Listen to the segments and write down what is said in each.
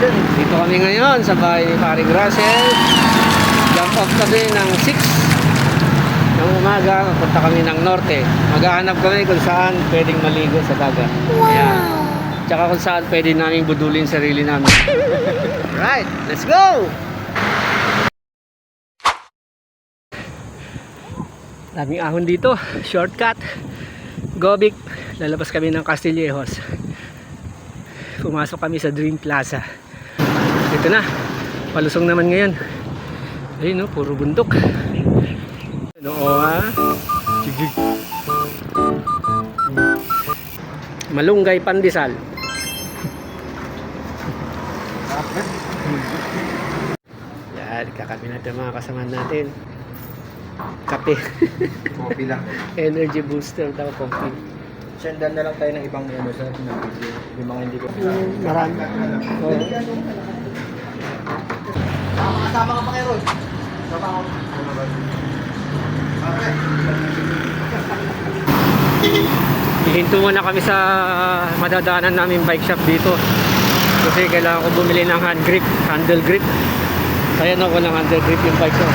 dyan. Dito kami ngayon sa bahay ni Paring Russell. Jump off kami ng 6 ng umaga. Punta kami ng norte. Maghahanap kami kung saan pwedeng maligo sa dagat. Wow! Tsaka kung saan pwede namin budulin sarili namin. right, let's go! Daming ahon dito. Shortcut. Gobic. Lalabas kami ng Castillejos. Pumasok kami sa Dream Plaza. Ito na. Palusong naman ngayon. Ayun no, puro bundok. Ano o ha? Sige. Malunggay pandesal. Yan, kakapi natin mga kasama natin. Kape. Coffee lang. Energy booster daw, coffee. Sendan na lang tayo ng ibang ano sa mga hindi ko. Marami. Oh. Kasama ka pa kayo, Rod. Kasama ko. Hihinto muna kami sa madadaanan namin bike shop dito. Kasi kailangan ko bumili ng hand grip, handle grip. Kaya ako ng handle grip yung bike ko.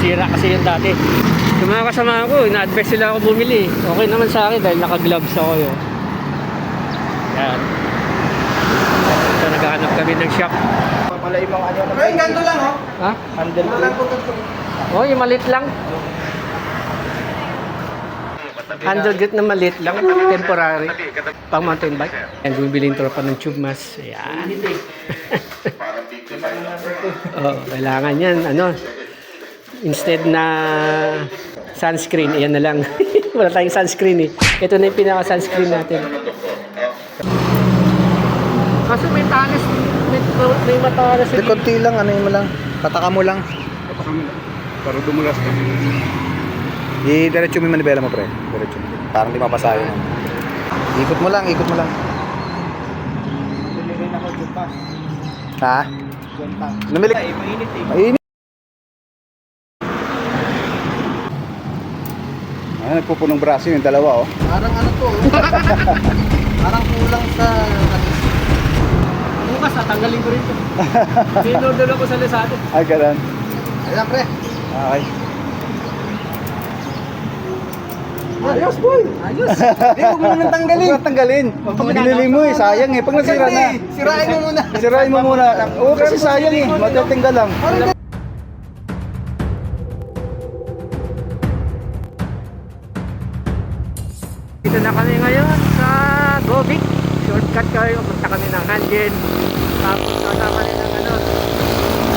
Sira kasi yung dati. Yung mga kasama ko, ina-advise sila ako bumili. Okay naman sa akin dahil naka-gloves ako yun. Yan. So naghahanap kami ng shop. Pala yung mga ano. Pero yung ganito lang, oh. Ha? Handle ko lang. Oh, yung malit lang. Handle grip na malit lang, temporary. Pang mountain bike. And bumili yung tropa ng tube mask. Ayan. oh, kailangan yan. Ano, instead na sunscreen, ayan na lang. Wala tayong sunscreen eh. Ito na yung pinaka-sunscreen natin. Kaso may tanis, may, may matalas. Hindi, konti lang. Ano yun mo lang. Pataka mo lang. Para dumulas ka. I-diretso mo yung manibela mo, pre. Diretso mo. Parang di mapasayo. Ikot mo lang, ikot mo lang. Bumili ako dyan pa. Ha? Dyan pa. Namili. Ay, mainit eh. Mainit. Ah, nagpupunong braso yung dalawa oh. Parang ano to, oh. Parang kulang sa... Bukas, tatanggalin ko rin ito. Sinorder ako sa Lazada. Ay, ganun. Ayan, pre. Okay. Ayos, boy. Ayos. Hindi, huwag mo nang tanggalin. Huwag tanggalin. Binili mo eh, sayang eh. Pag nasira na. Sirain mo muna. Sirain mo muna. Oo, kasi sayang eh. Matatinggal lang. Dito na kami ngayon sa Gobic. Shortcut kayo. Punta kami ng Hanjin. Tapos kasama rin ng ano,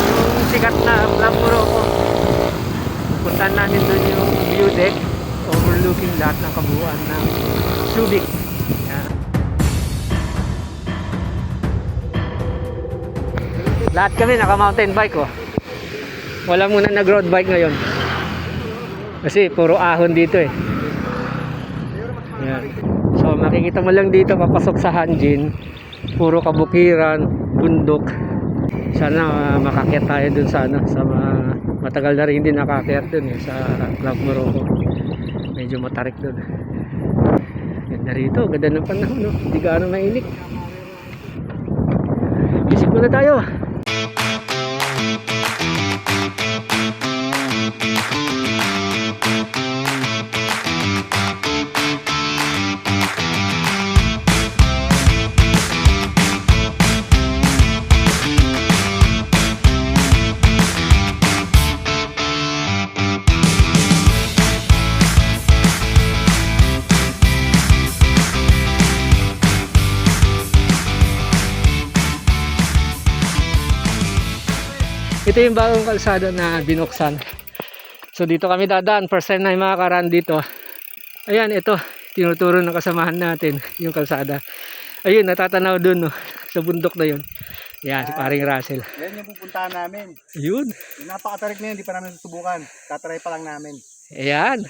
yung sikat na Club Morocco. Puntahan namin doon yung view deck overlooking lahat ng kabuuan ng Subic. Yan. Lahat kami naka mountain bike oh. Wala muna nag road bike ngayon. Kasi puro ahon dito eh. Yan. So makikita mo lang dito papasok sa Hanjin, puro kabukiran, bundok. Sana uh, makakyat tayo dun sa ano, sa mga matagal na rin hindi nakakyat dun eh, sa Club Morocco. Medyo matarik dun. Ganda rito, ganda ng panahon, no? Hindi gaano mainit. Isip muna tayo. Ito yung bagong kalsada na binuksan. So dito kami dadaan. First time na yung makakaran dito. Ayan, ito. Tinuturo ng kasamahan natin yung kalsada. Ayun, natatanaw dun no, sa bundok na yun. Yan, si paring Russell. Yan yung pupuntahan namin. Ayun. Yung napakatarik na yun, hindi pa namin susubukan. Tatry pa lang namin. Ayan.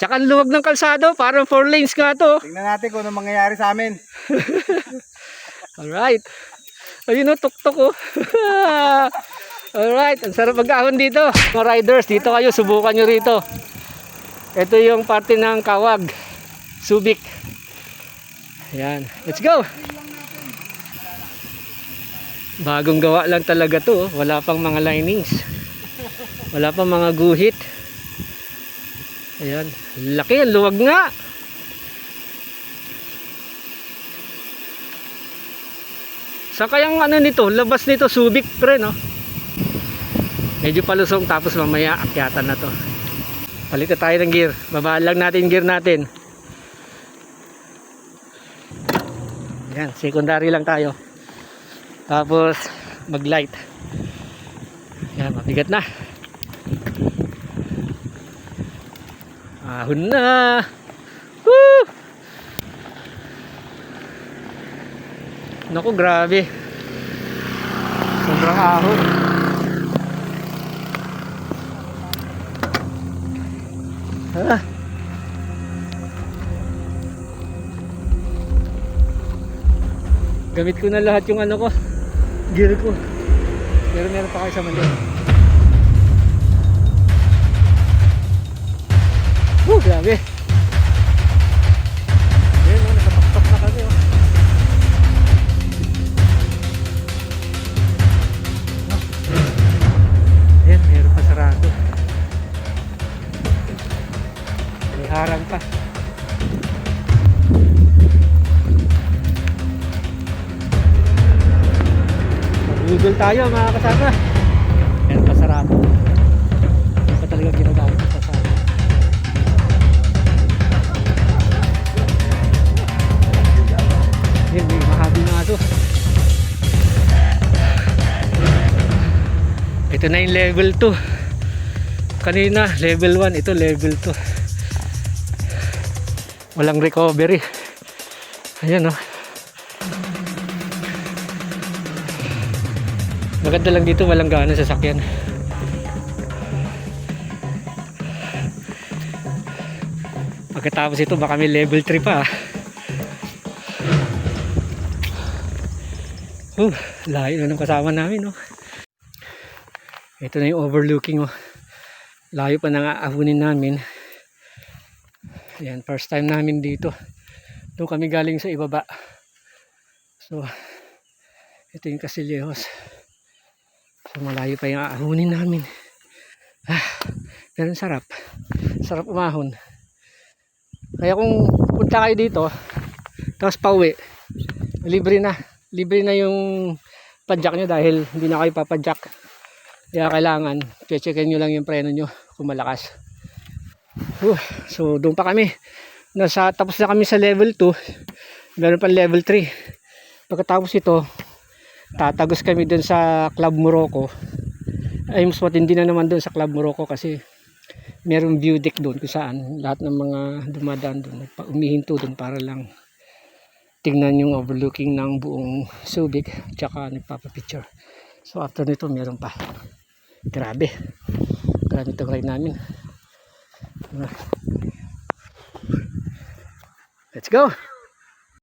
Tsaka luwag ng kalsado. Parang four lanes nga to. Tingnan natin kung ano mangyayari sa amin. Alright. Ayun o, tuktok oh. Alright, ang sarap mag-ahon dito. Mga riders, dito kayo, subukan nyo rito. Ito yung parte ng Kawag, Subic. Ayan, let's go! Bagong gawa lang talaga to. oh. Wala pang mga linings. Wala pang mga guhit. Ayan. Laki. Luwag nga. Sa kayang ano nito, labas nito, subic pre, no? Medyo palusong tapos mamaya akyatan na to. Palit na tayo ng gear. Babaan lang natin gear natin. Yan, secondary lang tayo. Tapos mag-light. Yan, mabigat na. Ahon na. Woo! Naku, grabe. Sobrang ahon. Ah. Gamit ko na lahat yung ano ko. Gear ko. Pero meron pa kayo sa mali. Tayo mga kasama. Ayan pa sarado. Hindi pa talaga ginagamit sa sarado. Ayan, may mahabi na ito. Ito na yung level 2. Kanina, level 1. Ito, level 2. Walang recovery. Ayan, oh. Maganda lang dito, walang gana sa sakyan. Pagkatapos ito, baka may level 3 pa. Uh, layo na ng kasama namin, oh. Ito na yung overlooking, oh. Layo pa nang aahunin namin. Ayan, first time namin dito. Doon kami galing sa ibaba. So, ito yung Castillejos. So, malayo pa yung aahunin namin. Ah, pero sarap. Sarap umahon. Kaya kung punta kayo dito, tapos pauwi, libre na. Libre na yung padjak nyo dahil hindi na kayo papadjak. Kaya kailangan, checkin nyo lang yung preno nyo kung malakas. Uh, so, doon pa kami. Nasa, tapos na kami sa level 2. Meron pa level 3. Pagkatapos ito, tatagos kami doon sa Club Morocco. Ay, mas matindi na naman doon sa Club Morocco kasi merong view deck doon kung saan lahat ng mga dumadaan doon umihinto doon para lang tingnan yung overlooking ng buong Subic tsaka nagpapapicture. So after nito meron pa. Grabe. Grabe itong ride namin. Let's go!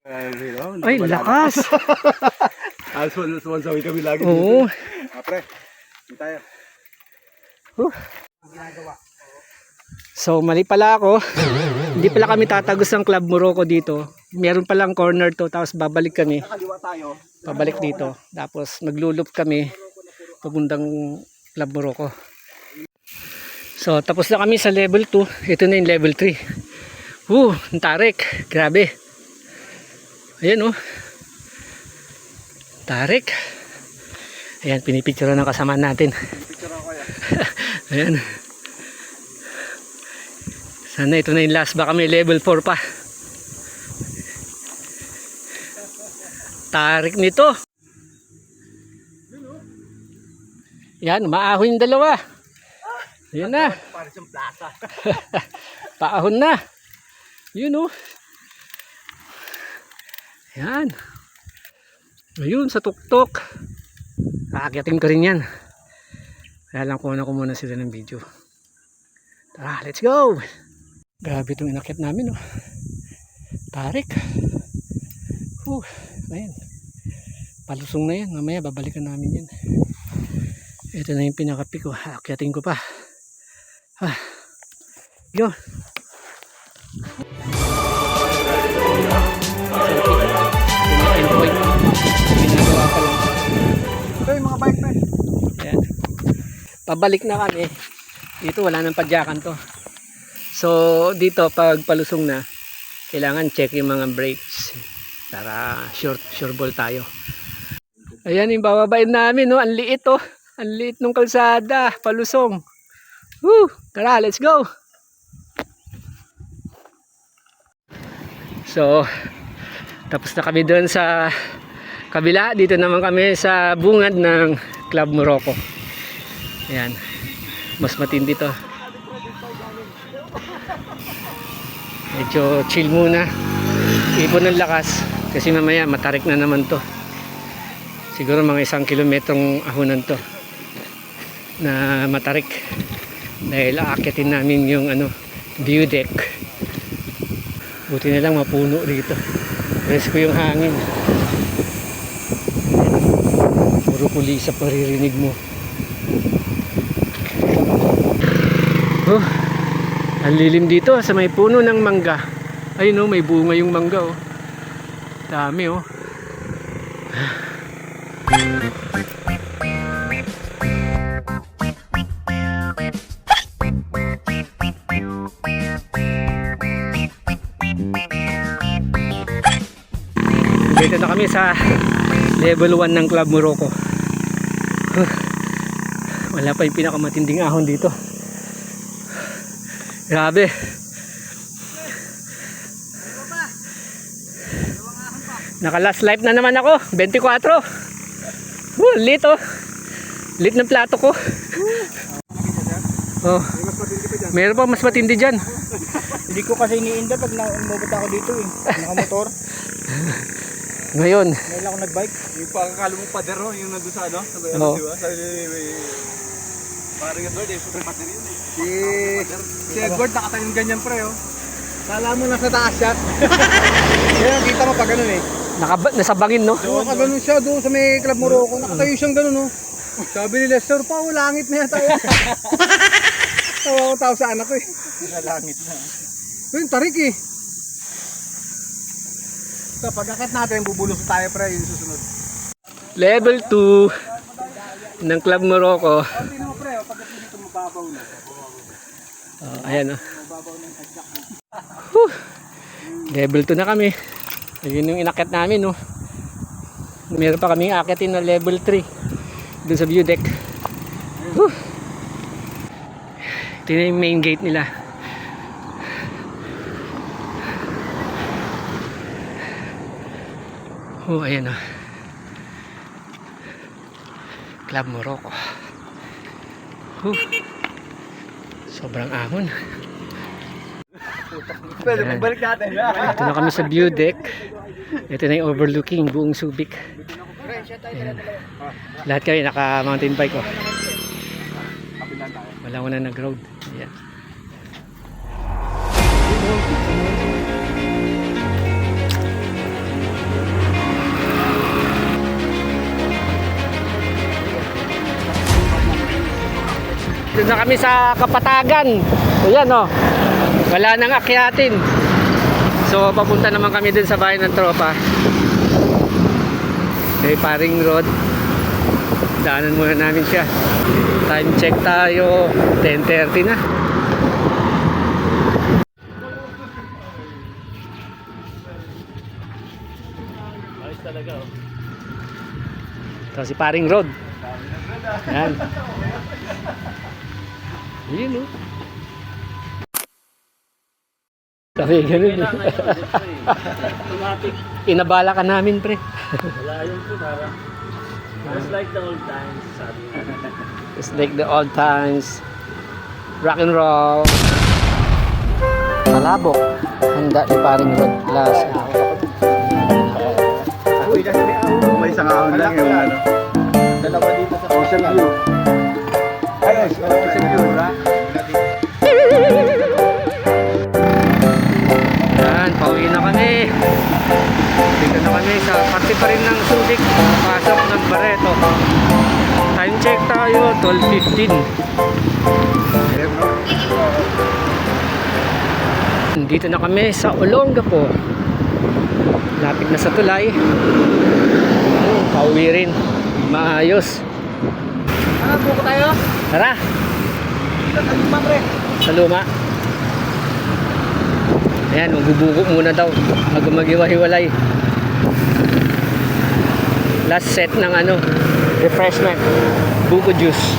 Ay, lakas! Ah, sumasawi kami lagi. Oo. Ah, pre. Hindi tayo. So mali pala ako. Hindi pala kami tatagos ng Club Morocco dito. Meron palang corner to tapos babalik kami. Pabalik dito. Tapos maglulup kami pagundang Club Morocco. So tapos na kami sa level 2. Ito na yung level 3. Woo, ang tarik. Grabe. Ayan oh. Tarik. Ayan, pinipicture ng kasama natin. Ayan. Sana ito na yung last. Baka may level 4 pa. Tarik nito. Yan, maahon yung dalawa. Yan na. Paahon na. Yun oh. Yan. Ayun, sa tuktok. Aakyatin ko rin yan. Kaya lang kuha ko muna sila ng video. Tara, let's go! Grabe itong inakyat namin, oh. Tarik. Whew, ayan. Palusong na yan. Mamaya babalikan namin yan. Ito na yung pinaka-pick ko. Aakyatin ko pa. Ah. Yun. Pinaka-endpoint. Ginagawa pa lang. pabalik na kami. Dito wala nang padyakan to. So, dito pag palusong na, kailangan check yung mga brakes para sure, sure ball tayo. Ayan yung bababain namin, no? Ang liit, oh. Ang liit ng kalsada, palusong. Woo! Tara, let's go! So, tapos na kami doon sa kabila. Dito naman kami sa bungad ng Club Morocco. Ayan. Mas matindi to. Medyo chill muna. Ipon ng lakas. Kasi mamaya matarik na naman to. Siguro mga isang kilometrong ahunan to. Na matarik. Dahil aakyatin namin yung ano, view deck. Buti na lang mapuno dito. Presko yung hangin. Puro kulisa paririnig mo. Oh, ang lilim dito sa may puno ng mangga. Ayun oh, may bunga yung mangga oh. Dami oh. Dito na kami sa level 1 ng Club Morocco. Wala pa yung pinakamatinding ahon dito. Grabe. Naka last life na naman ako. 24. Oh, lit oh. Lit ng plato ko. Oh. Meron pa mas matindi dyan. Hindi ko kasi iniinda pag umabot ako dito eh. Nakamotor. Ngayon. Ngayon ako nag-bike. Yung pagkakalo mo pader no? Yung nandun sa ano? Sa Oo. di ba? Sa Parang Edward eh. Super pader yun eh. Si, si Edward nakatayong ganyan pre oh. Kala mo nasa taas siya. Yan, kita mo pa ganun eh. Nakaba, nasa bangin no? Oo, nakaganon siya doon sa may Club Morocco. Nakatayo siyang ganun, no? Sabi ni Lester, pa, oh, langit na yata yan. Tawa ko tao sa anak ko eh. Sa langit na. Yung tarik eh. Kapag akit natin, bubulos tayo pre, yung susunod. Level 2 ng Club Morocco. Sabi mo pre, oh, pag dito mababaw na. Oh, ayan oh. Whew. Level 2 na kami. Ayun yung inakyat namin no. Meron pa kaming akyatin na level 3 dun sa view deck. Whew. Ito na yung main gate nila. Oh, ayan oh. Club Morocco. Whew. Sobrang ahon. Pwede, magbalik natin. Ito na kami sa view deck. Ito na yung overlooking buong Subic. Ayan. Lahat kami naka mountain bike ko. Wala ko na nag-road. Ayan. Doon na kami sa Kapatagan. Ayan oh. Wala nang akyatin. So papunta naman kami dun sa bahay ng tropa. May paring road. Daanan muna namin siya. Time check tayo. 10.30 na. Ayos talaga oh. Ito si paring road. Yan. Yun oh. Sabi ganun eh. Inabala ka namin pre. Wala yun po para Just like the old times, sabi nga. It's like the old times. Rock and roll. Malabok. Handa ni paring Rod last Uy, kasi may ahon. May isang ahon lang yung ano. Dalawa dito sa Ocean View. Yan, pauwi na kami. Dito na kami sa parte pa rin ng Subic. Pasok ng Barreto. Time check tayo, 12.15. Dito na kami sa Olongapo. Lapit na sa tulay. Pauwi rin. Maayos. Tara, buko tayo. Tara! Sa luma. Ayan, magbubuko muna daw. Bago maghiwa-hiwalay. Last set ng ano, refreshment. Buko juice.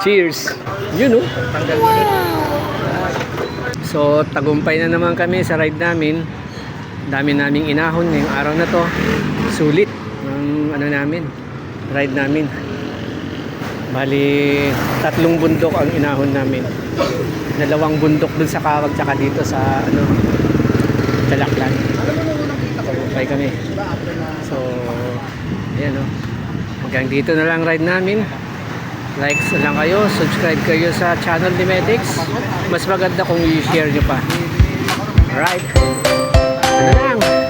Cheers! Yun oh. So, tagumpay na naman kami sa ride namin. Dami naming inahon ngayong araw na to. Sulit ang ano namin, ride namin. Bali, tatlong bundok ang inahon namin. Dalawang bundok dun sa Kawag tsaka dito sa ano, Talaklan. Tagumpay kami. So, ayan o. Hanggang dito na lang ride namin. Likes na lang kayo, subscribe kayo sa channel ni Medix. Mas maganda kung i-share nyo pa. Alright. Ano lang.